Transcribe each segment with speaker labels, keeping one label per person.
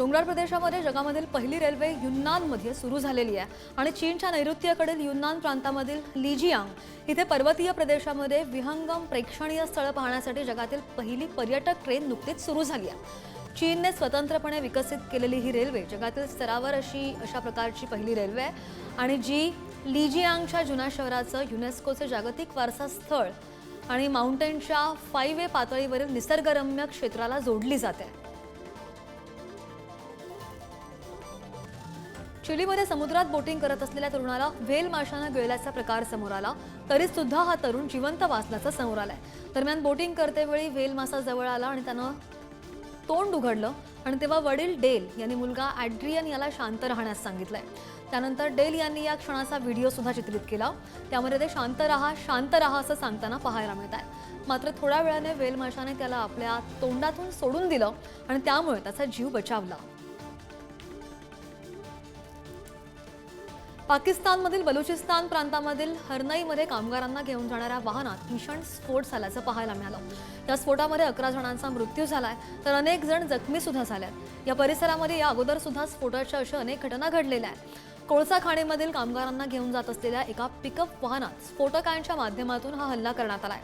Speaker 1: डोंगराळ प्रदेशामध्ये जगामधील पहिली रेल्वे युन्नानमध्ये सुरू झालेली आहे आणि चीनच्या नैऋत्येकडील युन्नान प्रांतामधील लिजियांग इथे पर्वतीय प्रदेशामध्ये विहंगम प्रेक्षणीय स्थळं पाहण्यासाठी जगातील पहिली पर्यटक ट्रेन नुकतीच सुरू झाली आहे चीनने स्वतंत्रपणे विकसित केलेली ही रेल्वे जगातील स्तरावर अशी अशा प्रकारची पहिली रेल्वे आहे आणि जी लिजियांगच्या जुन्या शहराचं युनेस्कोचे जागतिक वारसा स्थळ आणि माउंटेनच्या फाईवे पातळीवरील निसर्गरम्य क्षेत्राला जोडली जाते चिलीमध्ये समुद्रात बोटिंग करत असलेल्या तरुणाला व्हेल माशानं गिळल्याचा प्रकार समोर आला तरी सुद्धा हा तरुण जिवंत वाचल्याचं समोर आलाय दरम्यान बोटिंग करतेवेळी व्हेल मासा जवळ आला आणि त्यानं तोंड उघडलं आणि तेव्हा वडील डेल यांनी मुलगा ॲड्रियन याला शांत राहण्यास सांगितलंय त्यानंतर डेल यांनी या क्षणाचा व्हिडिओ सुद्धा चित्रित केला त्यामध्ये ते शांत राहा शांत राहा असं सांगताना पाहायला मिळत आहे मात्र थोड्या वेळाने माशाने त्याला आपल्या तोंडातून सोडून दिलं आणि त्यामुळे त्याचा जीव बचावला पाकिस्तानमधील बलुचिस्तान प्रांतामधील हरनईमध्ये कामगारांना घेऊन जाणाऱ्या वाहनात भीषण स्फोट झाल्याचं पाहायला मिळालं या स्फोटामध्ये अकरा जणांचा मृत्यू झालाय तर अनेक जण जखमी सुद्धा झाल्यात या परिसरामध्ये या अगोदर सुद्धा स्फोटाच्या अशा अनेक घटना घडलेल्या आहेत कोळसा खाणीमधील कामगारांना घेऊन जात असलेल्या एका पिकअप वाहनात स्फोटकांच्या माध्यमातून हा हल्ला करण्यात आलाय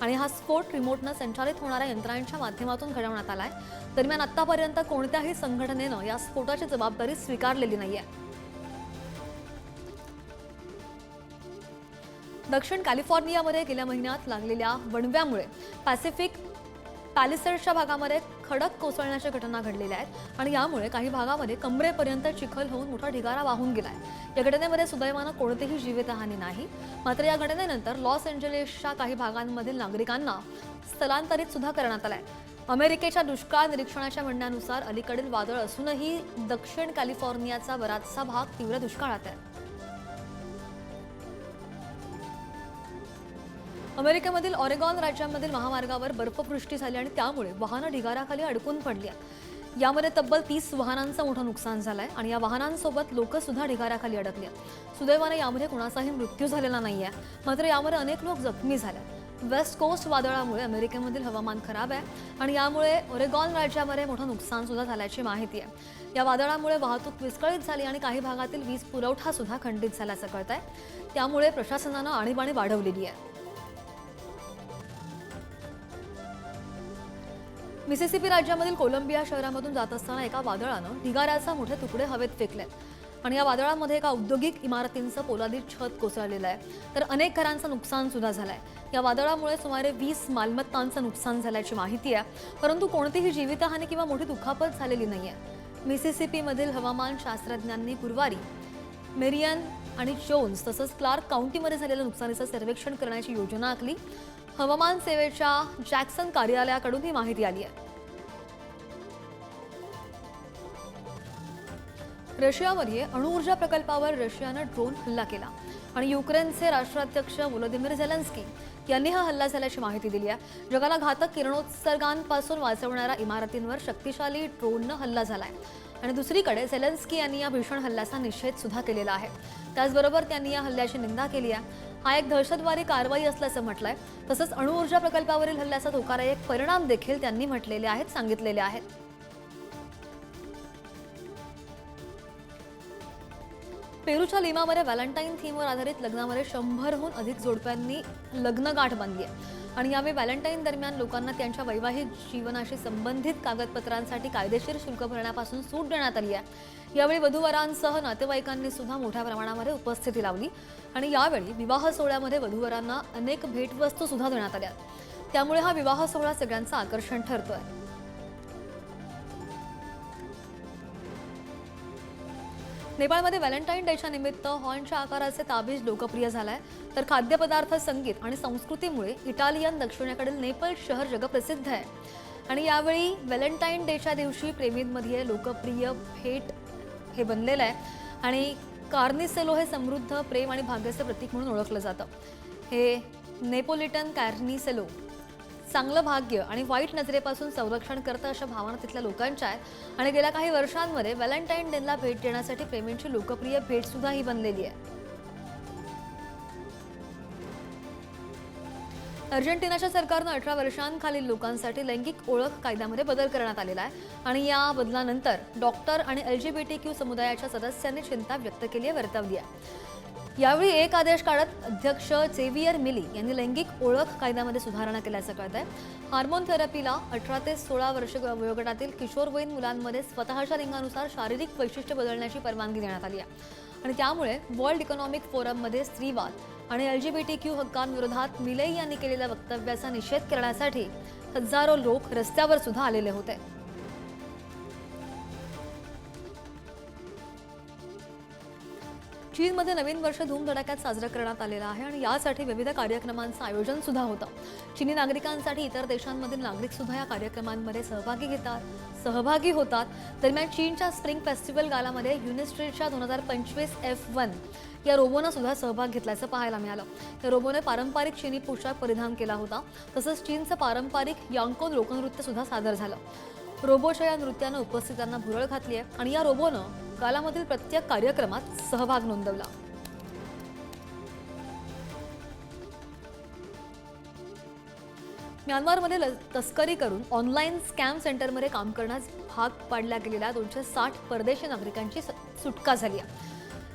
Speaker 1: आणि हा स्फोट रिमोटनं संचालित होणाऱ्या यंत्रांच्या माध्यमातून घडवण्यात आलाय दरम्यान आतापर्यंत कोणत्याही संघटनेनं या स्फोटाची जबाबदारी स्वीकारलेली नाहीये दक्षिण कॅलिफोर्नियामध्ये गेल्या महिन्यात लागलेल्या वणव्यामुळे पॅसिफिक पॅलिसर्सच्या भागामध्ये खडक कोसळण्याच्या घटना घडलेल्या आहेत आणि यामुळे काही भागामध्ये कमरेपर्यंत चिखल होऊन मोठा ढिगारा वाहून गेला आहे या घटनेमध्ये सुदैवानं कोणतीही जीवितहानी नाही मात्र या घटनेनंतर लॉस एंजलिसच्या काही भागांमधील नागरिकांना स्थलांतरित सुद्धा करण्यात आलं आहे अमेरिकेच्या दुष्काळ निरीक्षणाच्या म्हणण्यानुसार अलीकडील वादळ असूनही दक्षिण कॅलिफोर्नियाचा बराचसा भाग तीव्र दुष्काळात आहे अमेरिकेमधील ऑरेगॉन राज्यामधील महामार्गावर बर्फवृष्टी झाली आणि त्यामुळे वाहनं ढिगाराखाली अडकून पडली यामध्ये तब्बल तीस वाहनांचं मोठं नुकसान झालं आहे आणि या वाहनांसोबत लोकसुद्धा ढिगाराखाली अडकली सुदैवाने यामध्ये कुणाचाही मृत्यू झालेला नाही आहे मात्र यामध्ये अनेक लोक जखमी झाले वेस्ट कोस्ट वादळामुळे अमेरिकेमधील हवामान खराब आहे आणि यामुळे ओरेगॉन राज्यामध्ये मोठं नुकसान सुद्धा झाल्याची माहिती आहे या वादळामुळे वाहतूक विस्कळीत झाली आणि काही भागातील वीज पुरवठा सुद्धा खंडित झाल्याचं कळत आहे त्यामुळे प्रशासनानं आणीबाणी वाढवलेली आहे मिसिसिपी राज्यामधील कोलंबिया शहरामधून जात असताना एका वादळानं ढिगाऱ्याचा मोठे तुकडे हवेत फेकलेत आणि या वादळामध्ये एका औद्योगिक इमारतींचं पोलादी छत कोसळलेलं आहे तर अनेक घरांचं नुकसान सुद्धा झालंय या वादळामुळे सुमारे वीस मालमत्तांचं नुकसान झाल्याची माहिती आहे परंतु कोणतीही जीवितहानी किंवा मोठी दुखापत झालेली नाही आहे मिसिसिपीमधील हवामान शास्त्रज्ञांनी गुरुवारी मेरियन आणि जोन्स तसंच क्लार्क काउंटीमध्ये झालेल्या नुकसानीचं सर्वेक्षण करण्याची योजना आखली हवामान सेवेच्या जॅक्सन कार्यालयाकडून ही माहिती आली आहे रशियामध्ये अणुऊर्जा प्रकल्पावर रशियानं ड्रोन हल्ला केला आणि युक्रेनचे राष्ट्राध्यक्ष व्लोदिमीर झेलन्स्की यांनी हा हल्ला झाल्याची माहिती दिली आहे जगाला घातक किरणोत्सर्गांपासून वाचवणाऱ्या इमारतींवर शक्तिशाली ड्रोननं हल्ला झाला आहे आणि दुसरीकडे झेलन्स्की यांनी या भीषण हल्ल्याचा निषेध सुद्धा केलेला आहे त्याचबरोबर त्यांनी या हल्ल्याची निंदा केली आहे हा एक दहशतवादी कारवाई असल्याचं म्हटलंय तसंच अणुऊर्जा प्रकल्पावरील हल्ल्याचा धोकादायक परिणाम देखील त्यांनी म्हटलेले आहेत सांगितलेले आहेत पेरूच्या लिमामध्ये व्हॅलेंटाईन थीमवर आधारित लग्नामध्ये शंभरहून अधिक जोडप्यांनी लग्नगाठ बांधली आहे आणि यावेळी व्हॅलेंटाईन दरम्यान लोकांना त्यांच्या वैवाहिक जीवनाशी संबंधित कागदपत्रांसाठी कायदेशीर शुल्क भरण्यापासून सूट देण्यात आली आहे यावेळी वधूवरांसह नातेवाईकांनी सुद्धा मोठ्या प्रमाणामध्ये उपस्थिती लावली आणि यावेळी विवाह सोहळ्यामध्ये वधूवरांना अनेक भेटवस्तू सुद्धा देण्यात आल्या त्यामुळे हा विवाह सोहळा सगळ्यांचं आकर्षण ठरतो आहे नेपाळमध्ये व्हॅलेंटाईन डेच्या निमित्त हॉर्नच्या आकाराचे ताबीज लोकप्रिय आहे तर खाद्यपदार्थ संगीत आणि संस्कृतीमुळे इटालियन दक्षिणेकडील नेपाळ शहर जगप्रसिद्ध आहे आणि यावेळी व्हॅलेंटाईन डेच्या दिवशी प्रेमींमध्ये लोकप्रिय भेट हे बनलेलं आहे आणि कार्निसेलो हे समृद्ध प्रेम आणि भाग्याचं प्रतीक म्हणून ओळखलं जातं हे नेपोलिटन कार्निसेलो चांगलं भाग्य आणि वाईट नजरेपासून संरक्षण करतं अशा भावना तिथल्या लोकांच्या आहेत आणि गेल्या काही वर्षांमध्ये व्हॅलेंटाईन डेला भेट देण्यासाठी प्रेमींची लोकप्रिय भेट सुद्धा ही बनलेली आहे अर्जेंटिनाच्या सरकारनं अठरा वर्षांखालील लोकांसाठी लैंगिक ओळख कायद्यामध्ये बदल करण्यात आलेला आहे आणि या बदलानंतर डॉक्टर आणि एलजीबीटी क्यू समुदायाच्या सदस्यांनी चिंता व्यक्त केली आहे वर्तवली आहे यावेळी एक आदेश काढत अध्यक्ष जेवियर मिली यांनी लैंगिक ओळख कायद्यामध्ये सुधारणा केल्याचं कळत आहे हार्मोन थेरपीला अठरा ते सोळा वर्ष वयोगटातील किशोरवयीन मुलांमध्ये स्वतःच्या लिंगानुसार शारीरिक वैशिष्ट्य बदलण्याची परवानगी देण्यात आली आहे आणि त्यामुळे वर्ल्ड इकॉनॉमिक फोरममध्ये स्त्रीवाद आणि L G B T Q हक्कांविरोधात मिलई यांनी केलेल्या वक्तव्याचा निषेध करण्यासाठी हजारो लोक रस्त्यावर सुद्धा आलेले होते चीनमध्ये नवीन वर्ष धूमधडाक्यात साजरं करण्यात आलेलं आहे आणि यासाठी विविध कार्यक्रमांचं आयोजन सुद्धा होतं चीनी नागरिकांसाठी इतर देशांमधील नागरिक सुद्धा या कार्यक्रमांमध्ये सहभागी घेतात सहभागी होतात दरम्यान चीनच्या स्प्रिंग फेस्टिवल गालामध्ये युनिस्ट्रीटच्या दोन हजार पंचवीस एफ वन या रोबोनं सुद्धा सहभाग घेतल्याचं पाहायला मिळालं या रोबोने पारंपरिक चीनी पोशाख परिधान केला होता तसंच चीनचं पारंपरिक यांकोन लोकनृत्य सुद्धा सादर झालं रोबोच्या या नृत्यानं उपस्थितांना भुरळ घातली आहे आणि या रोबोनं कालामधील प्रत्येक कार्यक्रमात सहभाग नोंदवला म्यानमारमध्ये तस्करी करून ऑनलाईन स्कॅम सेंटरमध्ये काम करण्यास भाग पाडल्या गेलेल्या दोनशे साठ परदेशी नागरिकांची सुटका झाली आहे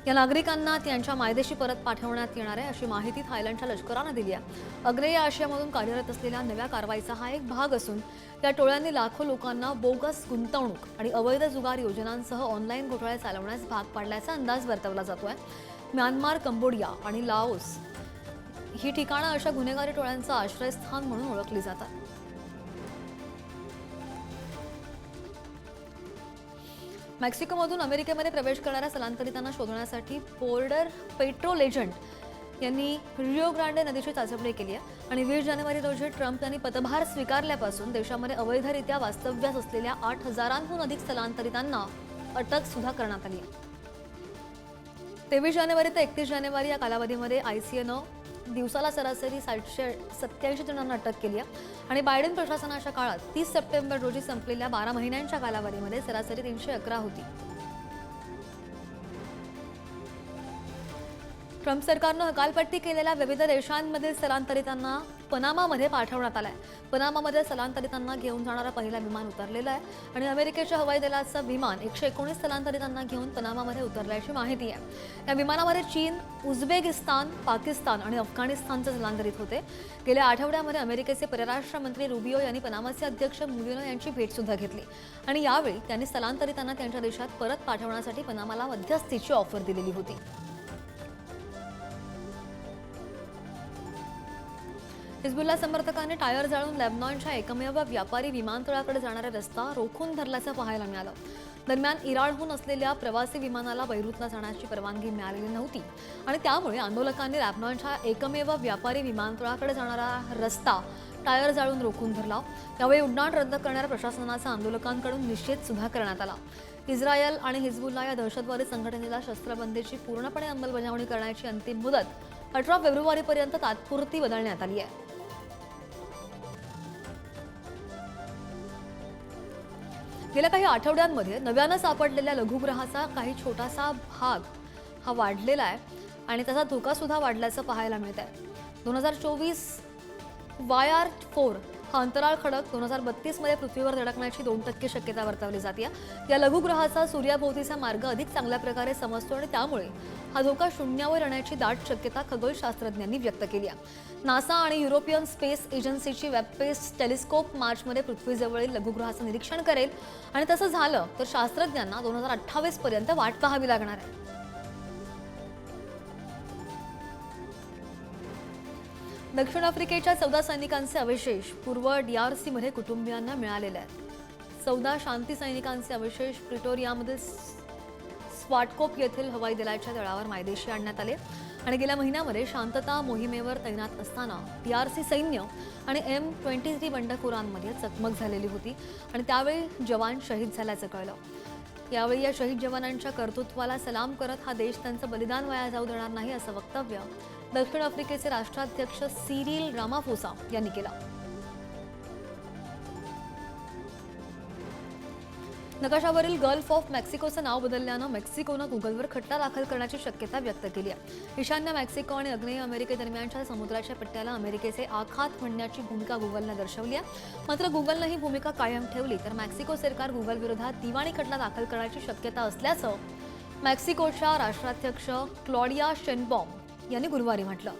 Speaker 1: या नागरिकांना त्यांच्या मायदेशी परत पाठवण्यात येणार आहे अशी माहिती थायलंडच्या लष्करानं दिली आहे अग्रे या आशियामधून कार्यरत असलेल्या नव्या कारवाईचा हा एक भाग असून या टोळ्यांनी लाखो लोकांना बोगस गुंतवणूक आणि अवैध जुगार योजनांसह ऑनलाईन घोटाळे चालवण्यास भाग पाडल्याचा अंदाज वर्तवला जातो आहे म्यानमार कंबोडिया आणि लाओस ही ठिकाणं अशा गुन्हेगारी टोळ्यांचं आश्रयस्थान म्हणून ओळखली जातात मेक्सिकोमधून अमेरिकेमध्ये प्रवेश करणाऱ्या स्थलांतरितांना शोधण्यासाठी बोर्डर पेट्रोल एजंट यांनी रिओ ग्रांडे नदीची चाचपणी केली आहे आणि वीस जानेवारी रोजी ट्रम्प यांनी पदभार स्वीकारल्यापासून देशामध्ये अवैधरित्या वास्तव्यास असलेल्या आठ हजारांहून अधिक स्थलांतरितांना अटक सुद्धा करण्यात आली आहे तेवीस जानेवारी ते एकतीस जानेवारी या कालावधीमध्ये आय सी दिवसाला सरासरी सातशे सत्याऐंशी जणांना अटक केली आहे आणि बायडेन प्रशासनाच्या काळात तीस सप्टेंबर रोजी संपलेल्या बारा महिन्यांच्या कालावधीमध्ये सरासरी तीनशे अकरा होती ट्रम्प सरकारनं हकालपट्टी केलेल्या विविध देशांमधील स्थलांतरितांना पनामामध्ये पाठवण्यात आहे पनामामध्ये स्थलांतरितांना घेऊन जाणारा पहिला विमान उतरलेला आहे आणि अमेरिकेच्या हवाई दलाचं विमान एकशे एकोणीस स्थलांतरितांना घेऊन पनामामध्ये उतरल्याची माहिती आहे या विमानामध्ये चीन उझबेकिस्तान पाकिस्तान आणि अफगाणिस्तानचे स्थलांतरित होते गेल्या आठवड्यामध्ये अमेरिकेचे परराष्ट्र मंत्री रुबिओ यांनी पनामाचे अध्यक्ष मुलिनो यांची भेट सुद्धा घेतली आणि यावेळी त्यांनी स्थलांतरितांना त्यांच्या देशात परत पाठवण्यासाठी पनामाला मध्यस्थीची ऑफर दिलेली होती हिजबुल्ला समर्थकांनी टायर जाळून लॅबनॉनच्या एकमेव व्यापारी विमानतळाकडे जाणारा रस्ता रोखून धरल्याचं पाहायला मिळालं दरम्यान इराणहून असलेल्या प्रवासी विमानाला बैरूतला जाण्याची परवानगी मिळालेली नव्हती आणि त्यामुळे आंदोलकांनी लॅबनॉनच्या एकमेव व्यापारी विमानतळाकडे जाणारा रस्ता टायर जाळून रोखून धरला त्यावेळी उड्डाण रद्द करणाऱ्या प्रशासनाचा आंदोलकांकडून निषेध सुद्धा करण्यात आला इस्रायल आणि हिजबुल्ला या दहशतवादी संघटनेला शस्त्रबंदीची पूर्णपणे अंमलबजावणी करण्याची अंतिम मुदत अठरा फेब्रुवारीपर्यंत तात्पुरती बदलण्यात आली आहे गेल्या काही आठवड्यांमध्ये नव्यानं सापडलेल्या लघुग्रहाचा काही छोटासा भाग हा वाढलेला आहे आणि त्याचा धोकासुद्धा वाढल्याचं पाहायला मिळत आहे दोन हजार चोवीस वाय आर फोर हा अंतराळ खडक दोन हजार बत्तीसमध्ये पृथ्वीवर धडकण्याची दोन टक्के शक्यता वर्तवली जाते या लघुग्रहाचा सूर्याभोवतीचा मार्ग अधिक चांगल्या प्रकारे समजतो आणि त्यामुळे हा धोका शून्यावर येण्याची दाट शक्यता खगोलशास्त्रज्ञांनी व्यक्त केली आहे नासा आणि युरोपियन स्पेस एजन्सीची वेबपेस्ट टेलिस्कोप मार्चमध्ये पृथ्वीजवळील लघुग्रहाचं निरीक्षण करेल आणि तसं झालं तर शास्त्रज्ञांना दोन हजार अठ्ठावीसपर्यंत वाट पाहावी लागणार आहे दक्षिण आफ्रिकेच्या चौदा सैनिकांचे अवशेष पूर्व डीआरसीमध्ये कुटुंबियांना मिळालेले आहेत चौदा शांती सैनिकांचे अवशेष प्रिटोरियामध्ये स्वाटकोप येथील हवाई दलाच्या तळावर मायदेशी आणण्यात आले आणि गेल्या महिन्यामध्ये शांतता मोहिमेवर तैनात असताना डीआरसी सैन्य आणि एम ट्वेंटी थ्री बंडखोरांमध्ये चकमक झालेली होती आणि त्यावेळी जवान शहीद झाल्याचं कळलं यावेळी या शहीद जवानांच्या कर्तृत्वाला सलाम करत हा देश त्यांचं बलिदान वाया जाऊ देणार नाही असं वक्तव्य दक्षिण आफ्रिकेचे राष्ट्राध्यक्ष सिरिल रामाफोसा यांनी केला नकाशावरील गल्फ ऑफ मेक्सिकोचं नाव बदलल्यानं मेक्सिकोनं गुगलवर खट्टा दाखल करण्याची शक्यता व्यक्त केली आहे ईशान्य मेक्सिको आणि अग्नेय अमेरिकेदरम्यानच्या समुद्राच्या पट्ट्याला अमेरिकेचे आखात म्हणण्याची भूमिका गुगलनं दर्शवली आहे मात्र गुगलनं ही भूमिका कायम ठेवली तर मेक्सिको सरकार गुगलविरोधात दिवाणी खटला दाखल करण्याची शक्यता असल्याचं मेक्सिकोच्या राष्ट्राध्यक्ष क्लॉडिया शेनबॉम यांनी गुरुवारी म्हटलं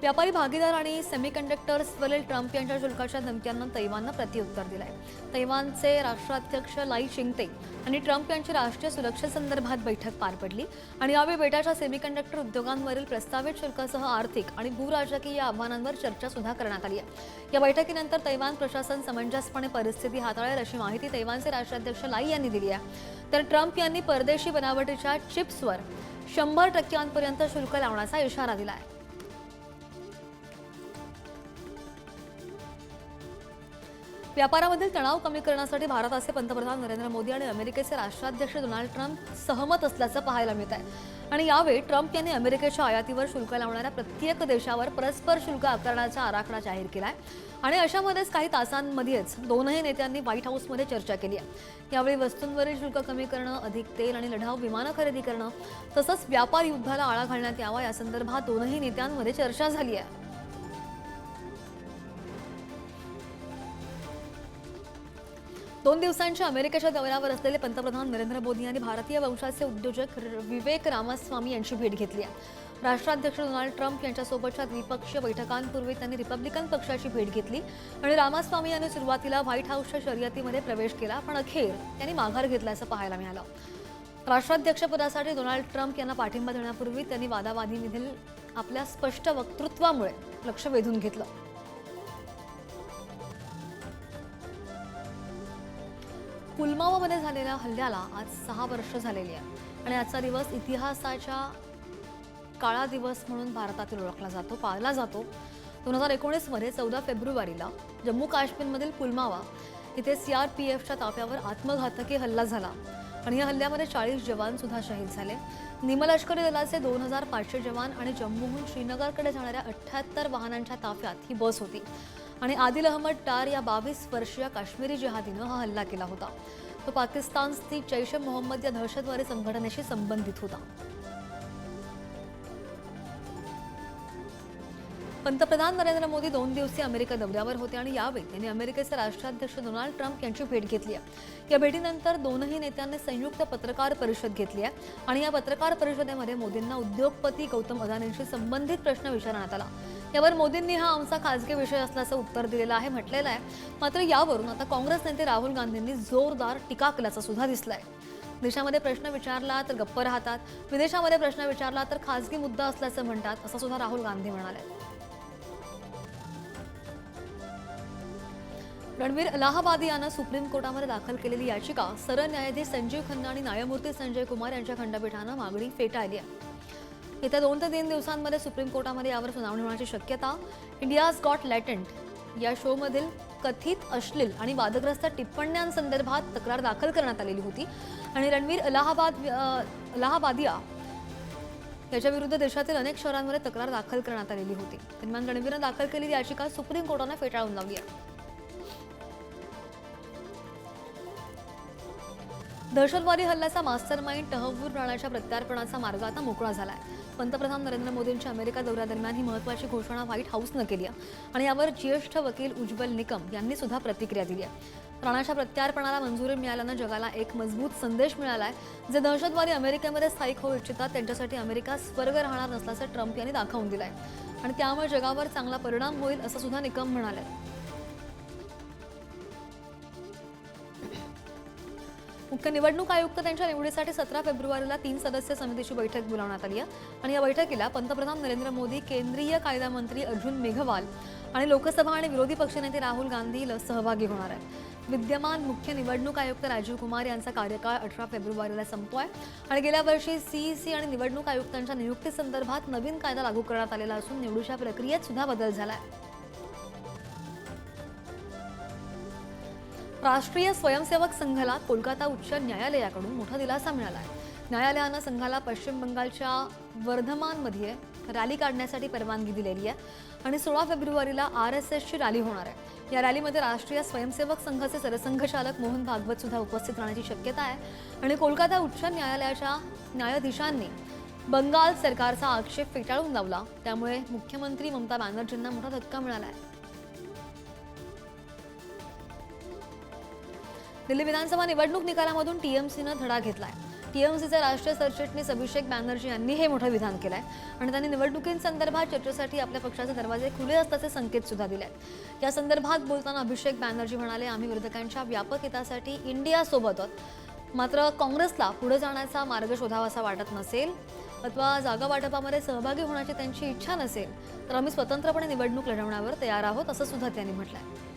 Speaker 1: व्यापारी भागीदार आणि सेमी कंडक्टर्सवरील ट्रम्प यांच्या शुल्काच्या धमक्यांना तैवाननं प्रत्युत्तर दिलं आहे तैवानचे राष्ट्राध्यक्ष लाई शिंगते आणि ट्रम्प यांची राष्ट्रीय सुरक्षेसंदर्भात बैठक पार पडली आणि यावेळी बेटाच्या सेमीकंडक्टर उद्योगांवरील प्रस्तावित शुल्कासह आर्थिक आणि भूराजकीय आव्हानांवर चर्चा सुद्धा करण्यात आली आहे या बैठकीनंतर तैवान प्रशासन समंजसपणे परिस्थिती हाताळेल अशी माहिती तैवानचे राष्ट्राध्यक्ष लाई यांनी दिली आहे तर ट्रम्प यांनी परदेशी बनावटीच्या चिप्सवर शंभर टक्क्यांपर्यंत शुल्क लावण्याचा इशारा दिला आहे व्यापारामधील तणाव कमी करण्यासाठी भारताचे पंतप्रधान नरेंद्र मोदी आणि अमेरिकेचे राष्ट्राध्यक्ष डोनाल्ड ट्रम्प सहमत असल्याचं पाहायला मिळत आहे आणि यावेळी ट्रम्प यांनी अमेरिकेच्या आयातीवर शुल्क लावणाऱ्या प्रत्येक देशावर परस्पर शुल्क आकारण्याचा आराखडा जाहीर केला आहे आणि अशामध्येच काही तासांमध्येच दोनही नेत्यांनी व्हाईट हाऊसमध्ये चर्चा केली आहे यावेळी वस्तूंवरील शुल्क कमी करणं अधिक तेल आणि लढाऊ विमानं खरेदी करणं तसंच व्यापार युद्धाला आळा घालण्यात यावा यासंदर्भात दोनही नेत्यांमध्ये चर्चा झाली आहे दोन दिवसांच्या अमेरिकेच्या दौऱ्यावर असलेले पंतप्रधान नरेंद्र मोदी यांनी भारतीय वंशाचे उद्योजक विवेक रामास्वामी यांची भेट घेतली आहे राष्ट्राध्यक्ष डोनाल्ड ट्रम्प यांच्यासोबतच्या द्विपक्षीय बैठकांपूर्वी त्यांनी रिपब्लिकन पक्षाची भेट घेतली आणि रामास्वामी यांनी सुरुवातीला व्हाईट हाऊसच्या शर्यतीमध्ये प्रवेश केला पण अखेर त्यांनी माघार घेतल्याचं पाहायला मिळालं राष्ट्राध्यक्षपदासाठी डोनाल्ड ट्रम्प यांना पाठिंबा देण्यापूर्वी त्यांनी वादावादीमधील आपल्या स्पष्ट वक्तृत्वामुळे लक्ष वेधून घेतलं पुलवामामध्ये झालेल्या हल्ल्याला आज सहा वर्ष झालेली आहे आणि आजचा दिवस इतिहासाच्या काळा दिवस म्हणून भारतातील ओळखला जातो पाळला जातो दोन हजार एकोणीसमध्ये चौदा फेब्रुवारीला जम्मू काश्मीरमधील पुलमावा इथे सी आर पी एफच्या ताफ्यावर आत्मघातकी हल्ला झाला आणि या हल्ल्यामध्ये चाळीस जवान सुद्धा शहीद झाले निमलष्करी दलाचे दोन हजार पाचशे जवान आणि जम्मूहून श्रीनगरकडे जाणाऱ्या अठ्ठ्याहत्तर वाहनांच्या ताफ्यात ही बस होती आणि आदिल अहमद टार या बावीस वर्षीय काश्मीरी जिहादीनं हा हल्ला केला होता तो पाकिस्तान स्थित जैश मोहम्मद या दहशतवादी संघटनेशी संबंधित होता पंतप्रधान नरेंद्र मोदी दोन दिवसीय अमेरिका दौऱ्यावर होते आणि यावेळी त्यांनी अमेरिकेचे राष्ट्राध्यक्ष डोनाल्ड ट्रम्प यांची भेट घेतली आहे या भेटीनंतर दोनही नेत्यांनी संयुक्त पत्रकार परिषद घेतली आहे आणि या पत्रकार परिषदेमध्ये मोदींना उद्योगपती गौतम अदानींशी संबंधित प्रश्न विचारण्यात आला यावर मोदींनी हा आमचा खाजगी विषय असल्याचं उत्तर दिलेलं आहे म्हटलेलं आहे मात्र यावरून आता काँग्रेस नेते राहुल गांधींनी जोरदार टीका केल्याचं सुद्धा दिसलंय देशामध्ये प्रश्न विचारला तर गप्प राहतात विदेशामध्ये प्रश्न विचारला तर खाजगी मुद्दा असल्याचं म्हणतात असं सुद्धा राहुल गांधी म्हणाले रणवीर अलाहाबाद यानं सुप्रीम कोर्टामध्ये दाखल केलेली याचिका सरन्यायाधीश संजीव खन्ना आणि न्यायमूर्ती संजय कुमार यांच्या खंडपीठानं मागणी फेटाळली आहे येत्या दोन ते तीन दिवसांमध्ये सुप्रीम कोर्टामध्ये यावर सुनावणी होण्याची शक्यता इंडिया गॉट लॅटंट या शोमधील कथित अश्लील आणि वादग्रस्त टिप्पण्यांसंदर्भात तक्रार दाखल करण्यात आलेली होती आणि रणवीर अलाहाबाद अलाहाबादिया याच्या विरुद्ध देशातील अनेक शहरांमध्ये तक्रार दाखल करण्यात आलेली होती दरम्यान रणवीरनं दाखल केलेली याचिका सुप्रीम कोर्टानं फेटाळून लावली आहे दहशतवादी हल्ल्याचा मास्टर माइंड तहवूर राणाच्या प्रत्यार्पणाचा मार्ग आता मोकळा झाला आहे पंतप्रधान नरेंद्र मोदींच्या अमेरिका दौऱ्यादरम्यान ही महत्त्वाची घोषणा व्हाईट हाऊसनं केली आहे आणि यावर ज्येष्ठ वकील उज्ज्वल निकम यांनी सुद्धा प्रतिक्रिया दिली आहे राणाच्या प्रत्यार्पणाला मंजुरी मिळाल्यानं जगाला एक मजबूत संदेश मिळाला आहे जे दहशतवादी अमेरिकेमध्ये स्थायिक होऊ इच्छितात त्यांच्यासाठी अमेरिका स्वर्ग राहणार नसल्याचं ट्रम्प यांनी दाखवून दिलं आहे आणि त्यामुळे जगावर चांगला परिणाम होईल असं सुद्धा निकम म्हणाले मुख्य निवडणूक आयुक्त त्यांच्या निवडीसाठी सतरा फेब्रुवारीला तीन सदस्य समितीची बैठक बोलावण्यात आली आहे आणि या बैठकीला पंतप्रधान नरेंद्र मोदी केंद्रीय कायदा मंत्री अर्जुन मेघवाल आणि लोकसभा आणि विरोधी पक्षनेते राहुल गांधी सहभागी होणार आहेत विद्यमान मुख्य निवडणूक आयुक्त राजीव कुमार यांचा कार्यकाळ अठरा फेब्रुवारीला संपतोय आणि गेल्या वर्षी सीईसी e आणि निवडणूक आयुक्तांच्या नियुक्तीसंदर्भात नवीन कायदा लागू करण्यात आलेला असून निवडीच्या प्रक्रियेत सुद्धा बदल झाला आहे राष्ट्रीय स्वयंसेवक संघाला कोलकाता उच्च न्यायालयाकडून मोठा दिलासा मिळाला आहे न्यायालयानं संघाला पश्चिम बंगालच्या वर्धमानमध्ये रॅली काढण्यासाठी परवानगी दिलेली आहे आणि सोळा फेब्रुवारीला आर एस एसची रॅली होणार आहे या रॅलीमध्ये राष्ट्रीय स्वयंसेवक संघाचे सरसंघचालक मोहन भागवत सुद्धा उपस्थित राहण्याची शक्यता आहे आणि कोलकाता उच्च न्यायालयाच्या न्यायाधीशांनी बंगाल सरकारचा आक्षेप फेटाळून लावला त्यामुळे मुख्यमंत्री ममता बॅनर्जींना मोठा धक्का मिळाला आहे दिल्ली विधानसभा निवडणूक निकालामधून टीएमसीनं धडा घेतलाय टीएमसीचे राष्ट्रीय सरचिटणीस अभिषेक बॅनर्जी यांनी हे मोठं विधान केलं आहे आणि त्यांनी निवडणुकीसंदर्भात चर्चेसाठी आपल्या पक्षाचे दरवाजे खुले असल्याचे संकेत सुद्धा दिले आहेत या संदर्भात बोलताना अभिषेक बॅनर्जी म्हणाले आम्ही विरोधकांच्या व्यापक हितासाठी आहोत मात्र काँग्रेसला पुढे जाण्याचा मार्ग असा वाटत नसेल अथवा जागा वाटपामध्ये सहभागी होण्याची त्यांची इच्छा नसेल तर आम्ही स्वतंत्रपणे निवडणूक लढवण्यावर तयार आहोत असं सुद्धा त्यांनी म्हटलं आहे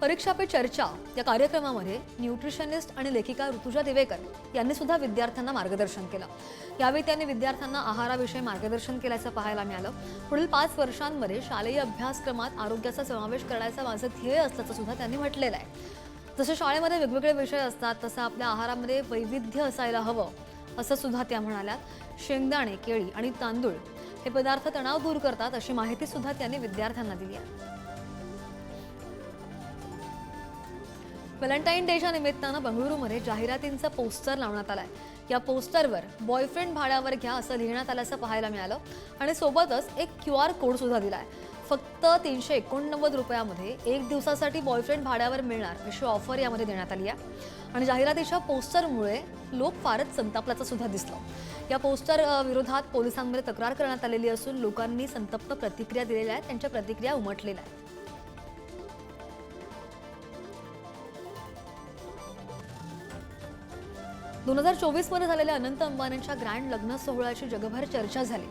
Speaker 1: परीक्षा पे चर्चा या कार्यक्रमामध्ये न्यूट्रिशनिस्ट आणि लेखिका ऋतुजा दिवेकर यांनी सुद्धा विद्यार्थ्यांना मार्गदर्शन केलं यावेळी त्यांनी विद्यार्थ्यांना आहाराविषयी मार्गदर्शन केल्याचं पाहायला मिळालं पुढील पाच वर्षांमध्ये शालेय अभ्यासक्रमात आरोग्याचा समावेश करण्याचा माझं ध्येय असल्याचं सुद्धा त्यांनी म्हटलेलं आहे जसं शाळेमध्ये वेगवेगळे विषय असतात तसं आपल्या आहारामध्ये वैविध्य असायला हवं असं सुद्धा त्या म्हणाल्या शेंगदाणे केळी आणि तांदूळ हे पदार्थ तणाव दूर करतात अशी माहिती सुद्धा त्यांनी विद्यार्थ्यांना दिली आहे व्हॅलेंटाईन डेच्या निमित्तानं बंगळुरूमध्ये जाहिरातींचं पोस्टर लावण्यात आहे या पोस्टरवर बॉयफ्रेंड भाड्यावर घ्या असं लिहिण्यात आल्याचं पाहायला मिळालं आणि सोबतच एक क्यू आर कोड सुद्धा आहे फक्त तीनशे एकोणनव्वद रुपयामध्ये एक दिवसासाठी बॉयफ्रेंड भाड्यावर मिळणार अशी ऑफर यामध्ये देण्यात आली आहे आणि जाहिरातीच्या पोस्टरमुळे लोक फारच संतापल्याचं सुद्धा दिसलं या पोस्टर विरोधात पोलिसांमध्ये तक्रार करण्यात आलेली असून लोकांनी संतप्त प्रतिक्रिया दिलेल्या आहेत त्यांच्या प्रतिक्रिया उमटलेल्या आहेत दोन हजार चोवीसमध्ये झालेल्या अनंत अंबानींच्या ग्रँड लग्न सोहळ्याची जगभर चर्चा झाली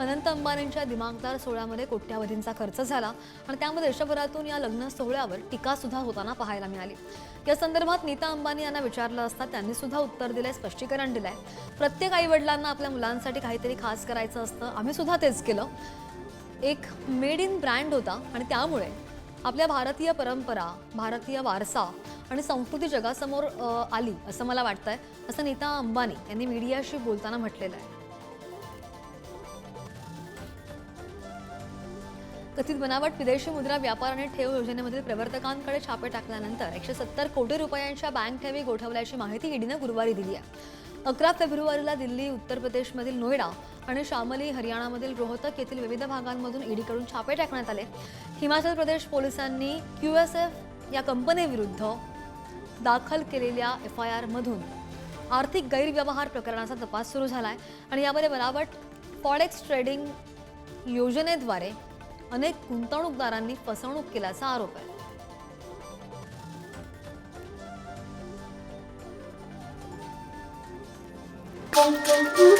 Speaker 1: अनंत अंबानींच्या दिमागदार सोहळ्यामध्ये कोट्यावधींचा खर्च झाला आणि त्यामुळे देशभरातून या लग्न सोहळ्यावर टीकासुद्धा होताना पाहायला मिळाली या संदर्भात नीता अंबानी यांना विचारलं असता त्यांनी सुद्धा उत्तर दिलंय स्पष्टीकरण दिलंय प्रत्येक आईवडिलांना आपल्या मुलांसाठी काहीतरी खास करायचं असतं आम्ही सुद्धा तेच केलं एक मेड इन ब्रँड होता आणि त्यामुळे आपल्या भारतीय परंपरा भारतीय वारसा आणि संस्कृती जगासमोर आली असं मला वाटतंय असं नीता अंबानी यांनी मीडियाशी बोलताना म्हटलेलं आहे कथित बनावट विदेशी मुद्रा व्यापार आणि ठेव योजनेमधील प्रवर्तकांकडे छापे टाकल्यानंतर एकशे सत्तर कोटी रुपयांच्या बँक ठेवी गोठवल्याची माहिती ईडीनं गुरुवारी दिली आहे अकरा फेब्रुवारीला दिल्ली उत्तर प्रदेशमधील नोएडा आणि शामली हरियाणामधील रोहतक येथील विविध भागांमधून ईडीकडून छापे टाकण्यात आले हिमाचल प्रदेश पोलिसांनी क्यू एस एफ या कंपनीविरुद्ध दाखल केलेल्या एफ आय आरमधून आर्थिक गैरव्यवहार प्रकरणाचा तपास सुरू झाला आहे आणि यामध्ये बनावट फॉरेक्स ट्रेडिंग योजनेद्वारे अनेक गुंतवणूकदारांनी फसवणूक केल्याचा आरोप आहे Boom, boom,